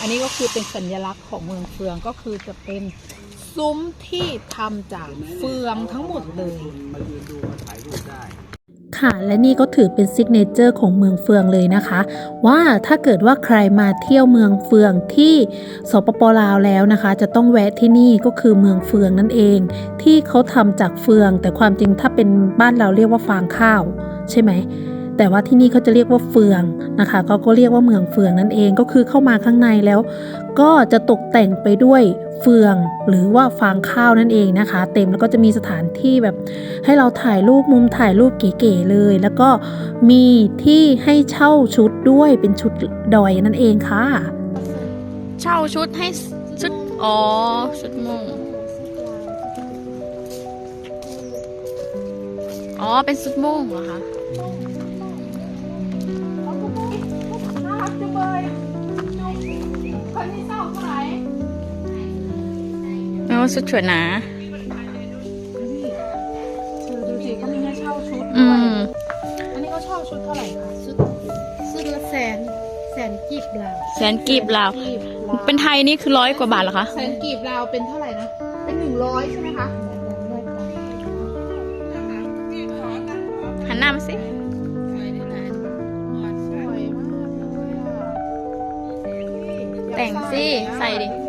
อันนี้ก็คือเป็นสัญลักษณ์ของเมืองเฟืองก็คือจะเป็นซุ้มที่ทำจากเฟืองทั้งหมดเลย ค่ะและนี่ก็ถือเป็นซิกเนเจอร์ของเมืองเฟืองเลยนะคะ ว่าถ้าเกิดว่าใครมาเที่ยวเมืองเฟืองที่สปปลาวแล้วนะคะ จะต้องแวะที่นี่ก็คือเมืองเฟืองนั่นเอง ที่เขาทำจากเฟือง แต่ความจริงถ้าเป็นบ้านเราเรียกว่าฟางข้าว ใช่ไหม แต่ว่าที่นี่เขาจะเรียกว่าเฟืองนะคะเขาก็เรียกว่าเมืองเฟืองนั่นเองก็คือเข้ามาข้างในแล้ว ก็จะตกแต่งไปด้วยเฟืองหรือว่าฟางข้าวนั่นเองนะคะ เต็มแล้วก็จะมีสถานที่แบบ ให้เราถ่ายรูปมุมถ่ายรูปเก๋ๆเลย แล้วก็มีที่ให้เช่าชุดด้วยเป็นชุดดอยนั่นเองค่ะ เช่าชุดให้ชุดอ๋อชุดมุงอ๋อเป็นชุดมุ่งเหรอคะ ชุดเฉวยหนา ดูสิเขามีให้เช่าชุดอืด้วยม อันนี้เขาเช่าชุดเท่าไหร่คะชุดสุดละแสนแสนกีบลาวแสนกีบลาว กีบลาวเป็นไทยนี่คือร้อยกว่าบาทเหรอคะ แสนกีบลาวเป็นเท่าไหร่นะ เป็นหนึ่งร้อยใช่ไหมคะหันหน้ามาสิ สวยมากเลยอะแต่งสิใส่ดิไ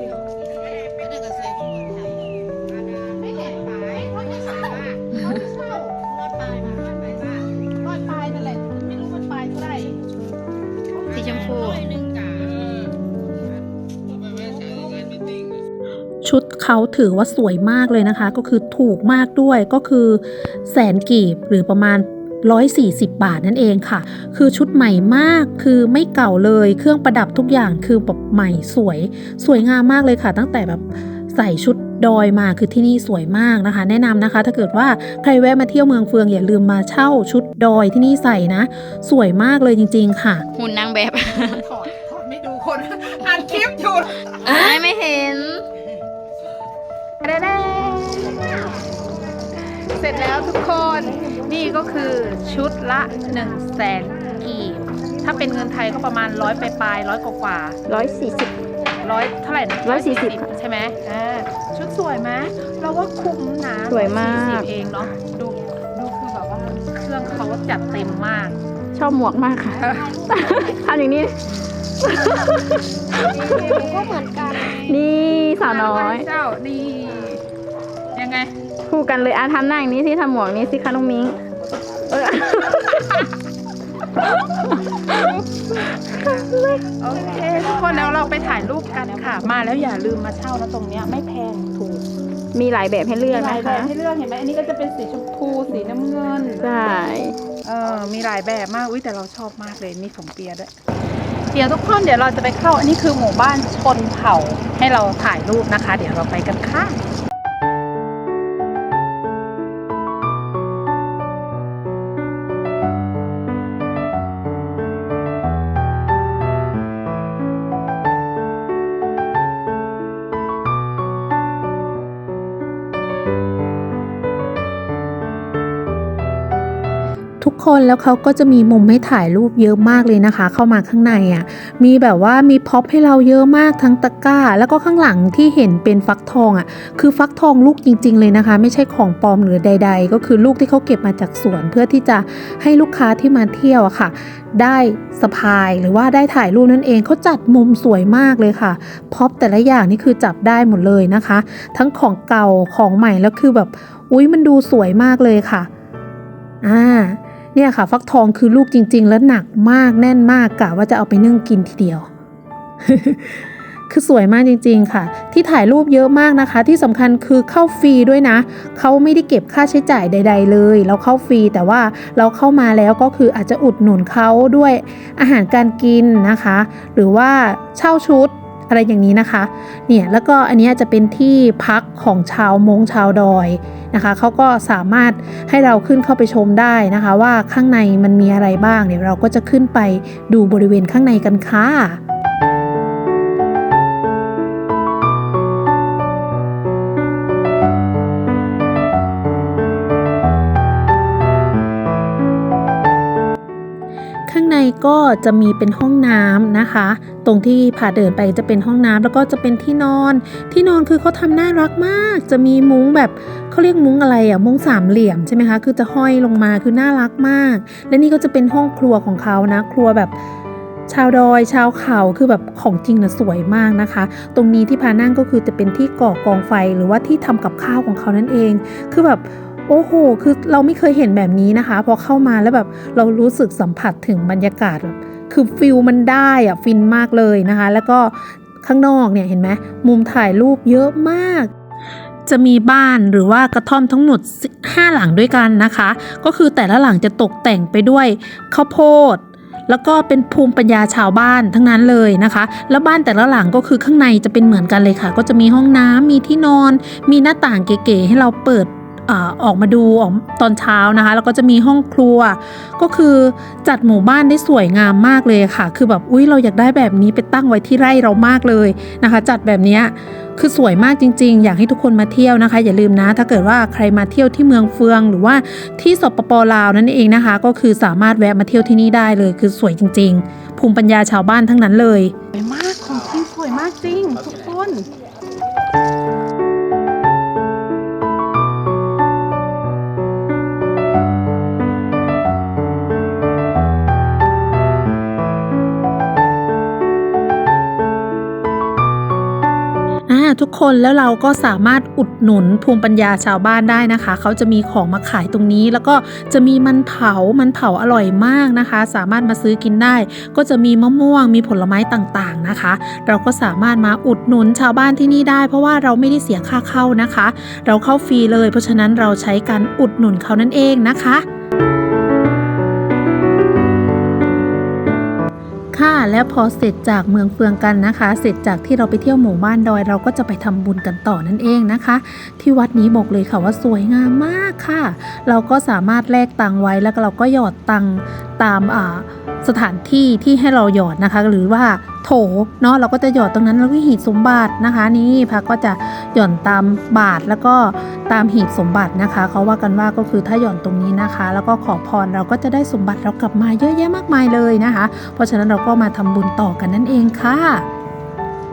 เขาถือว่าสวยมากเลยนะคะ ก็คือถูกมากด้วยก็คือแสนกีบหรือประมาณ 140 บาทนั่นเองค่ะ คือชุดใหม่มากคือไม่เก่าเลยเครื่องประดับทุกอย่างคือแบบใหม่สวย สวยงามมากเลยค่ะ ตั้งแต่แบบใส่ชุดดอยมาคือที่นี่สวยมากนะคะ แนะนำนะคะ ถ้าเกิดว่าใครแวะมาเที่ยวเมืองเฟืองอย่าลืมมาเช่าชุดดอยที่นี่ใส่นะ สวยมากเลยจริง ๆ ค่ะ หุ่นนางแบบถอดถอดไม่ดูคนอ่านคลิปอยู่อ้ายไม่เห็น เสร็จแล้วทุกคนนี่ก็คือชุดละ1นึ่งแสนกีบ ถ้าเป็นเงินไทยก็ประมาณร้อยปลายๆร้อยกว่าร้อยสี่สิบ ๆร้อยเท่าไหร่นะ140ค่ะใช่ไหมอ่าชุดสวยไหมเราว่าคุ้มนะสวยมาก140เองเนาะดูดูคือแบบว่าเครื่องเขาจัดเต็มมาก ชอบหมวกมากค่ะ ทำอย่างนี้ ก็เหมือนกัน นี่ สาวน้อย เจ้านี่ ยังไง คู่กันเลยอาทำหน้าอย่างนี้สิทำหมวกนี้สิคะน้องมิ้งเออโอเคทุกคนแล้วเราไปถ่ายรูปกันค่ะ มาแล้วอย่าลืมมาเช่านะตรงเนี้ยไม่แพงถูกมีหลายแบบให้เลือกมีหลานะยแบคะบให้เลือกเห็นไหมอันนี้ก็จะเป็นสีชมพูสีน้ำเงิน ใช่เออมีหลายแบบมาก อุ้ยแต่เราชอบมากเลย มีของเปียด้วย เดี๋ยวทุกคนเดี๋ยวเราจะไปเข้า อันนี้คือหมู่บ้านชนเผ่าให้เราถ่ายรูปนะคะ เดี๋ยวเราไปกันค่ะ ทุกคนแล้วเขาก็จะมีมุมให้ถ่ายรูปเยอะมากเลยนะคะ เข้ามาข้างในอะมีแบบว่ามีพ็อปให้เราเยอะมากทั้งตะกร้า แล้วก็ข้างหลังที่เห็นเป็นฟักทองอะคือฟักทองลูกจริง ๆ เลยนะคะ ไม่ใช่ของปลอมหรือใด ๆ ก็คือลูกที่เขาเก็บมาจากสวน เพื่อที่จะให้ลูกค้าที่มาเที่ยวอะค่ะ ได้สะพายหรือว่าได้ถ่ายรูปนั่นเองเขาจัดมุมสวยมากเลยค่ะพ็อปแต่ละอย่างนี่คือจับได้หมดเลยนะคะ ทั้งของเก่าของใหม่แล้วคือแบบ อุ๊ยมันดูสวยมากเลยค่ะ อ่า เนี่ยค่ะ ฟักทองคือลูกจริง ๆ แล้วหนักมากแน่นมากกะว่าจะเอาไปนึ่งกินทีเดียว คือสวยมากจริง ๆ ค่ะ ที่ถ่ายรูปเยอะมากนะคะ ที่สำคัญคือเข้าฟรีด้วยนะ เขาไม่ได้เก็บค่าใช้จ่ายใด ๆ เลย เราเข้าฟรีแต่ว่าเราเข้ามาแล้วก็คืออาจจะอุดหนุนเขาด้วยอาหารการกินนะคะ หรือว่าเช่าชุดอะไรอย่างนี้นะคะ เนี่ยแล้วก็อันนี้จะเป็นที่พักของชาวมงชาวดอย นะคะเขาก็สามารถให้เราขึ้นเข้าไปชมได้นะคะ ว่าข้างในมันมีอะไรบ้าง เดี๋ยวเราก็จะขึ้นไปดูบริเวณข้างในกันค่ะ ก็จะมีเป็นห้องน้ำนะคะ ตรงที่พาเดินไปจะเป็นห้องน้ำแล้วก็จะเป็นที่นอน ที่นอนคือเขาทำน่ารักมาก จะมีมุ้งแบบเขาเรียกมุ้งอะไรอะมุ้งสามเหลี่ยมใช่ไหมคะคือจะห้อยลงมาคือน่ารักมาก และนี่ก็จะเป็นห้องครัวของเขานะ ครัวแบบชาวดอยชาวเขาคือแบบของจริงนะสวยมากนะคะ ตรงนี้ที่พานั่งก็คือจะเป็นที่ก่อกองไฟหรือว่าที่ทำกับข้าวของเขานั่นเอง คือแบบ โอ้โห คือเราไม่เคยเห็นแบบนี้นะคะ พอเข้ามาแล้วแบบเรารู้สึกสัมผัสถึงบรรยากาศแบบคือฟิลมันได้อะฟินมากเลยนะคะ แล้วก็ข้างนอกเนี่ยเห็นไหมมุมถ่ายรูปเยอะมาก จะมีบ้านหรือว่ากระท่อมทั้งหมด5หลังด้วยกันนะคะ ก็คือแต่ละหลังจะตกแต่งไปด้วยข้าวโพดแล้วก็เป็นภูมิปัญญาชาวบ้านทั้งนั้นเลยนะคะ แล้วบ้านแต่ละหลังก็คือข้างในจะเป็นเหมือนกันเลยค่ะ ก็จะมีห้องน้ำมีที่นอน มีหน้าต่างเก๋ๆให้เราเปิด อออกมาดูออกตอนเช้านะคะ แล้วก็จะมีห้องครัว ก็คือจัดหมู่บ้านได้สวยงามมากเลยค่ะ คือแบบอุ้ยเราอยากได้แบบนี้ไปตั้งไว้ที่ไร่เรามากเลยนะคะ จัดแบบนี้คือสวยมากจริง ๆ อยากให้ทุกคนมาเที่ยวนะคะ อย่าลืมนะ ถ้าเกิดว่าใครมาเที่ยวที่เมืองเฟือง หรือว่าที่สปปลาวนั่นเองนะคะ ก็คือสามารถแวะมาเที่ยวที่นี่ได้เลย คือสวยจริง ๆ ภูมิปัญญาชาวบ้านทั้งนั้นเลยสวยมากของจริงสวยมากจริงทุกคน ทุกคนแล้วเราก็สามารถอุดหนุนภูมิปัญญาชาวบ้านได้นะคะ เขาจะมีของมาขายตรงนี้ แล้วก็จะมีมันเผา มันเผาอร่อยมากนะคะ สามารถมาซื้อกินได้ ก็จะมีมะม่วง มีผลไม้ต่างๆนะคะ เราก็สามารถมาอุดหนุนชาวบ้านที่นี่ได้ เพราะว่าเราไม่ได้เสียค่าเข้านะคะ เราเข้าฟรีเลย เพราะฉะนั้นเราใช้การอุดหนุนเขานั่นเองนะคะ ค่ะแล้วพอเสร็จจากเมืองเฟืองกันนะคะ เสร็จจากที่เราไปเที่ยวหมู่บ้านดอย เราก็จะไปทำบุญกันต่อนั่นเองนะคะ ที่วัดนี้บอกเลยค่ะว่าสวยงามมากค่ะ เราก็สามารถแลกตังค์ไว้แล้วก็เราก็หยอดตังค์ตามอ่าสถานที่ที่ให้เราหยอดนะคะ หรือว่าโถเนาะเราก็จะหยอดตรงนั้นแล้วก็หีบสมบัตินะคะ นี่พระก็จะหย่อนตามบาทแล้วก็ ตามหีบสมบัตินะคะ เขาว่ากันว่าก็คือถ้าหย่อนตรงนี้นะคะ แล้วก็ขอพรเราก็จะได้สมบัติเรากลับมาเยอะแยะมากมายเลยนะคะ เพราะฉะนั้นเราก็มาทำบุญต่อกันนั่นเองค่ะ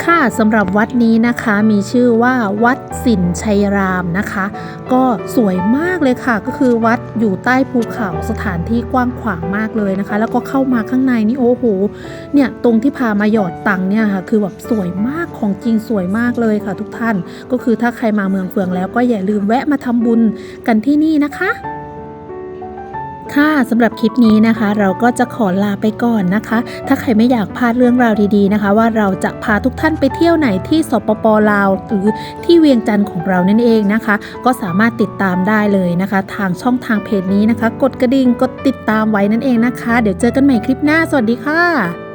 ค่ะสำหรับวัดนี้นะคะมีชื่อว่าวัดสินชัยรามนะคะ ก็สวยมากเลยค่ะ ก็คือวัดอยู่ใต้ภูเขาสถานที่กว้างขวางมากเลยนะคะ แล้วก็เข้ามาข้างในนี่โอ้โหเนี่ยตรงที่พามาหยอดตังเนี่ยค่ะ คือแบบสวยมากของจริงสวยมากเลยค่ะ ทุกท่านก็คือถ้าใครมาเมืองเฟืองแล้วก็อย่าลืมแวะมาทำบุญกันที่นี่นะคะ ค่ะสำหรับคลิปนี้นะคะ เราก็จะขอลาไปก่อนนะคะ ถ้าใครไม่อยากพลาดเรื่องราวดีๆนะคะ ว่าเราจะพาทุกท่านไปเที่ยวไหนที่สปปลาว หรือที่เวียงจันทร์ของเรานั่นเองนะคะ ก็สามารถติดตามได้เลยนะคะ ทางช่องทางเพจนี้นะคะ กดกระดิ่งกดติดตามไว้นั่นเองนะคะ เดี๋ยวเจอกันใหม่คลิปหน้าสวัสดีค่ะ